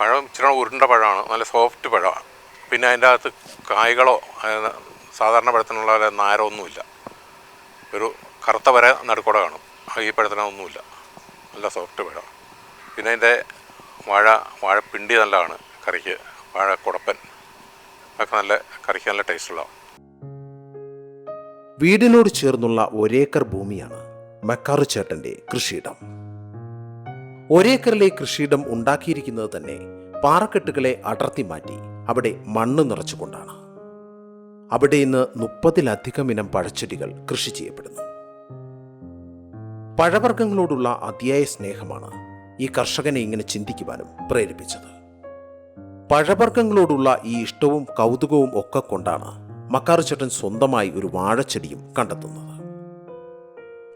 പഴം ഇച്ചിരി ഉരുണ്ട പഴമാണ്. നല്ല സോഫ്റ്റ് പഴമാണ്. പിന്നെ അതിന്റെ അകത്ത് കായ്കളോ സാധാരണ പഴത്തിനുള്ള പോലെ നാരമൊന്നുമില്ല ഒരു കറുത്ത വര നടുക്കൂടെ കാണും. ഈ പഴത്തിനൊന്നുമില്ല നല്ല സോഫ്റ്റ് പഴമാണ്. പിന്നെ അതിന്റെ വാഴ വാഴപ്പിണ്ടി നല്ലതാണ് കറിക്ക്. വാഴ കുടപ്പൻ. ഒക്കെ നല്ല കറിക്ക് നല്ല ടേസ്റ്റുള്ള വീടിനോട് ചേർന്നുള്ള ഒരേക്കർ ഭൂമിയാണ് മക്കാറു ചേട്ടന്റെ കൃഷിയിടം. ഒരേക്കറിലെ കൃഷിയിടം ഉണ്ടാക്കിയിരിക്കുന്നത് തന്നെ പാറക്കെട്ടുകളെ അടർത്തി മാറ്റി അവിടെ മണ്ണ് നിറച്ചുകൊണ്ടാണ്. അവിടെ ഇന്ന് മുപ്പതിലധികം ഇനം പഴച്ചെടികൾ കൃഷി ചെയ്യപ്പെടുന്നു. പഴവർഗങ്ങളോടുള്ള അതിയായ സ്നേഹമാണ് ഈ കർഷകനെ ഇങ്ങനെ ചിന്തിക്കുവാനും പ്രേരിപ്പിച്ചത്. പഴവർഗങ്ങളോടുള്ള ഈ ഇഷ്ടവും കൗതുകവും ഒക്കെ കൊണ്ടാണ് മക്കാറുചേട്ടൻ സ്വന്തമായി ഒരു വാഴച്ചെടിയും കണ്ടെത്തുന്നത്.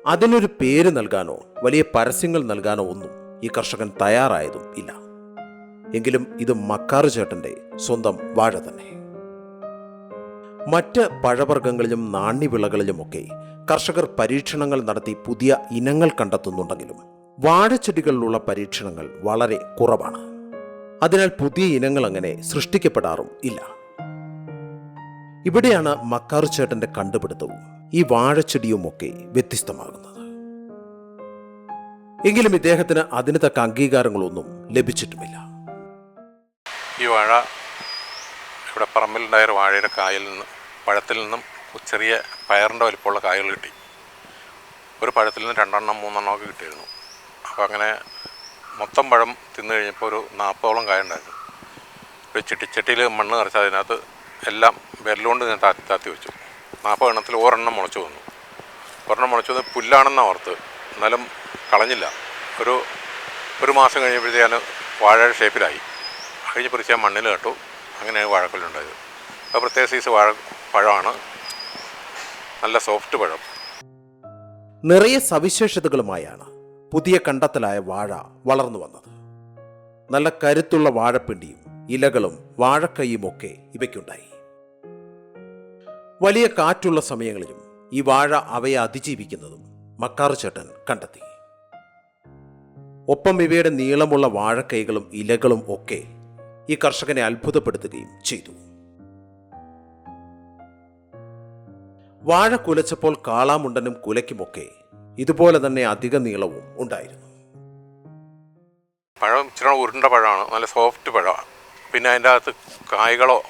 അതിനൊരു പേര് നൽകാനോ വലിയ പരസ്യങ്ങൾ നൽകാനോ ഒന്നും ഈ കർഷകൻ തയ്യാറായതും ഇല്ല. എങ്കിലും ഇത് മക്കാറു ചേട്ടന്റെ സ്വന്തം വാഴ തന്നെ. മറ്റ് പഴവർഗങ്ങളിലും നാണ്യവിളകളിലുമൊക്കെ കർഷകർ പരീക്ഷണങ്ങൾ നടത്തി പുതിയ ഇനങ്ങൾ കണ്ടെത്തുന്നുണ്ടെങ്കിലും വാഴച്ചെടികളിലുള്ള പരീക്ഷണങ്ങൾ വളരെ കുറവാണ്. അതിനാൽ പുതിയ ഇനങ്ങൾ അങ്ങനെ സൃഷ്ടിക്കപ്പെടാറും ഇല്ല. ഇവിടെയാണ് മക്കാറു ചേട്ടന്റെ കണ്ടുപിടുത്തവും ഈ വാഴച്ചെടിയുമൊക്കെ വ്യത്യസ്തമാകുന്നത്. എങ്കിലും ഇദ്ദേഹത്തിന് അതിന് തക്ക അംഗീകാരങ്ങളൊന്നും ലഭിച്ചിട്ടുമില്ല. ഈ വാഴ ഇവിടെ പറമ്പിലുണ്ടായ വാഴയുടെ കായിൽ നിന്ന് പഴത്തിൽ നിന്നും ചെറിയ പയറിന്റെ വലിപ്പമുള്ള കായകൾ കിട്ടി. ഒരു പഴത്തിൽ നിന്ന് രണ്ടെണ്ണം മൂന്നെണ്ണം ഒക്കെ കിട്ടിയിരുന്നു. അപ്പോൾ അങ്ങനെ മൊത്തം പഴം തിന്നു കഴിഞ്ഞപ്പോൾ ഒരു നാൽപ്പതോളം കായ ഉണ്ടായിരുന്നു. ഒരു ചിട്ടിച്ചട്ടിയിൽ മണ്ണ് നിറച്ച് അതിനകത്ത് എല്ലാം വിരലുകൊണ്ട് ഞാൻ താത്തി താത്തി വെച്ചു. നാൽപ്പത് എണ്ണത്തിൽ ഒരെണ്ണം മുളച്ചു വന്നു. ഒരെണ്ണം മുളച്ചു വന്ന് പുല്ലാണെന്നാണ് ഓർത്ത് എന്നാലും കളഞ്ഞില്ല. ഒരു ഒരു മാസം കഴിഞ്ഞപ്പോഴത്തേക്കാണ് വാഴയുടെ ഷേപ്പിലായി. കഴിഞ്ഞ് പറിച്ച് മണ്ണിൽ നട്ടു. അങ്ങനെയാണ് വാഴക്കൊല്ലുണ്ടായത് അത് പ്രത്യേക സൈസ് വാഴ പഴമാണ്. നല്ല സോഫ്റ്റ് പഴം. നിറയെ സവിശേഷതകളുമായാണ് പുതിയ കണ്ടെത്തലായ വാഴ വളർന്നു വന്നത്. നല്ല കരുത്തുള്ള വാഴപ്പിണ്ടിയും ഇലകളും വാഴക്കൈയും ഒക്കെ ഇവയ്ക്കുണ്ടായി. വലിയ കാറ്റുള്ള സമയങ്ങളിലും ഈ വാഴ അവയെ അതിജീവിക്കുന്നതും മക്കാറു ചേട്ടൻ കണ്ടെത്തി. ഒപ്പം ഇവയുടെ നീളമുള്ള വാഴക്കൈകളും ഇലകളും ഒക്കെ ഈ കർഷകനെ അത്ഭുതപ്പെടുത്തുകയും ചെയ്തു. വാഴ കുലച്ചപ്പോൾ കാളാമുണ്ടനും കുലയ്ക്കുമൊക്കെ ഇതുപോലെ തന്നെ അധിക നീളവും ഉണ്ടായിരുന്നു. പഴം ഇച്ചിരി ഉരുണ്ട പഴമാണ്. നല്ല സോഫ്റ്റ് പഴമാണ്. പിന്നെ അതിന്റെ അകത്ത് കായ്കളോ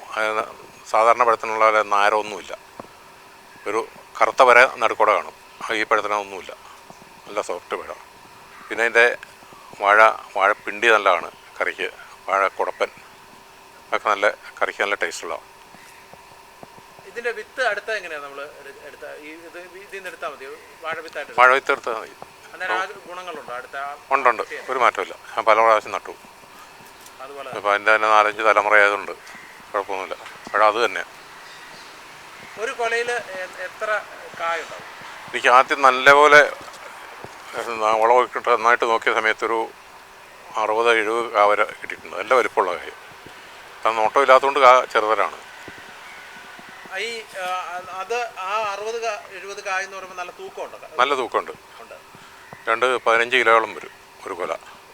സാധാരണ പഴത്തിനുള്ള നാരോ ഒന്നുമില്ല. ഒരു കറുത്ത വര നടുക്കൂടെ കാണും. പഴത്തിനൊന്നുമില്ല നല്ല സോഫ്റ്റ് വേണം. പിന്നെ അതിന്റെ വാഴ വാഴപ്പിണ്ടി നല്ലതാണ് കറിക്ക്. വാഴ കുടപ്പൻ ഒക്കെ നല്ല കറിക്ക് നല്ല ടേസ്റ്റുള്ള ഇതിന്റെ വിത്ത് അടുത്ത എങ്ങനെയാണ് നമ്മൾ എടുത്ത? ഈ ഇത് ഇതിൽ നിന്ന് എടുത്താൽ മതി വാഴ വിത്തായിട്ട് വാഴ വിത്ത് എടുത്താൽ മതി. ഗുണങ്ങളുണ്ടോ അടുത്ത ഉണ്ടുണ്ട് ഒരു മാറ്റമില്ല ഞാൻ പല പ്രാവശ്യം നട്ടു. അതുപോലെ അതിന്റെ അതിന്റെ തന്നെ നാലഞ്ച് തലമുറ ആയതുകൊണ്ട് കുഴപ്പമൊന്നുമില്ല. പഴം അത് തന്നെ ഒരു കൊലയിൽ എത്ര കായുണ്ടാവും എനിക്ക് ആദ്യം നല്ലപോലെ പോലെ വളമൊക്കെ ഇട്ട് നന്നായിട്ട് നോക്കിയ സമയത്തൊരു അറുപത് എഴുപത് കാ വരെ കിട്ടിയിട്ടുണ്ട്. നല്ല വലിപ്പമുള്ള കാരണം നോട്ടം ഇല്ലാത്തതുകൊണ്ട് കാ ചെറുതരാണ്. ഈ അത് ആ അറുപത് എഴുപത് പറയുമ്പോൾ നല്ല തൂക്കമുണ്ടോ? നല്ല തൂക്കമുണ്ട്. രണ്ട് പതിനഞ്ച് കിലോയോളം വരും ഒരു കൊല.